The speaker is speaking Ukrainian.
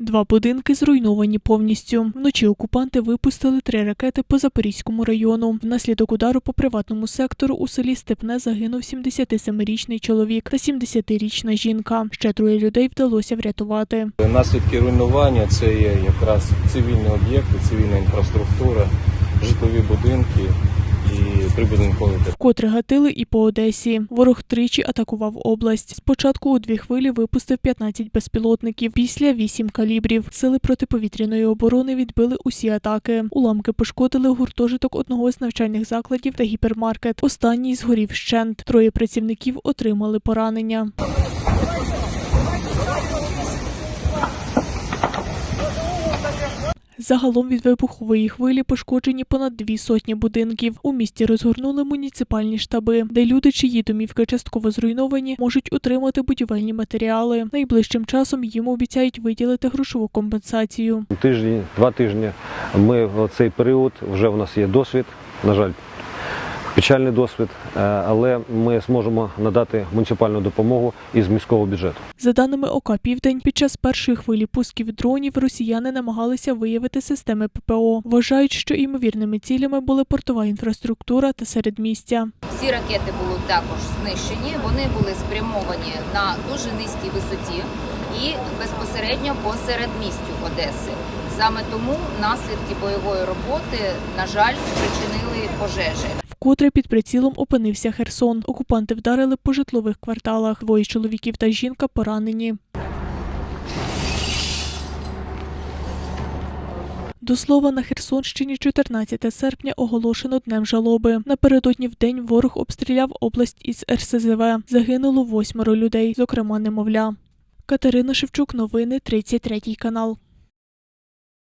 Два будинки зруйновані повністю. Вночі окупанти випустили три ракети по Запорізькому району. Внаслідок удару по приватному сектору у селі Степне загинув 77-річний чоловік та 70-річна жінка. Ще троє людей вдалося врятувати. Наслідки руйнування це є якраз цивільні об'єкти, цивільна інфраструктура, житлові будинки і ходити. Котре гатили і по Одесі. Ворог тричі атакував область. Спочатку у дві хвилі випустив 15 безпілотників, після 8 калібрів. Сили протиповітряної оборони відбили усі атаки. Уламки пошкодили гуртожиток одного з навчальних закладів та гіпермаркет. Останній згорів щент. Троє працівників отримали поранення. Загалом від вибухової хвилі пошкоджені понад дві сотні будинків. У місті розгорнули муніципальні штаби, де люди, чиї домівки частково зруйновані, можуть отримати будівельні матеріали. Найближчим часом їм обіцяють виділити грошову компенсацію. Тижні, два тижні. Ми в цей період вже в нас є досвід. На жаль, печальний досвід, е, але ми зможемо надати муніципальну допомогу із міського бюджету. За даними ОК Південь, під час першої хвилі пусків дронів росіяни намагалися виявити системи ППО. Вважають, що імовірними цілями були портова інфраструктура та середмістя. Всі ракети були також знищені. Вони були спрямовані на дуже низькій висоті і безпосередньо по середмістю Одеси. Саме тому наслідки бойової роботи, на жаль, спричинили пожежі. Вкотре під прицілом опинився Херсон. Окупанти вдарили по житлових кварталах. Двоє чоловіків та жінка поранені. До слова, на Херсонщині 14 серпня оголошено днем жалоби. Напередодні в день ворог обстріляв область із РСЗВ. Загинуло восьмеро людей, зокрема немовля. Катерина Шевчук, новини 33 канал.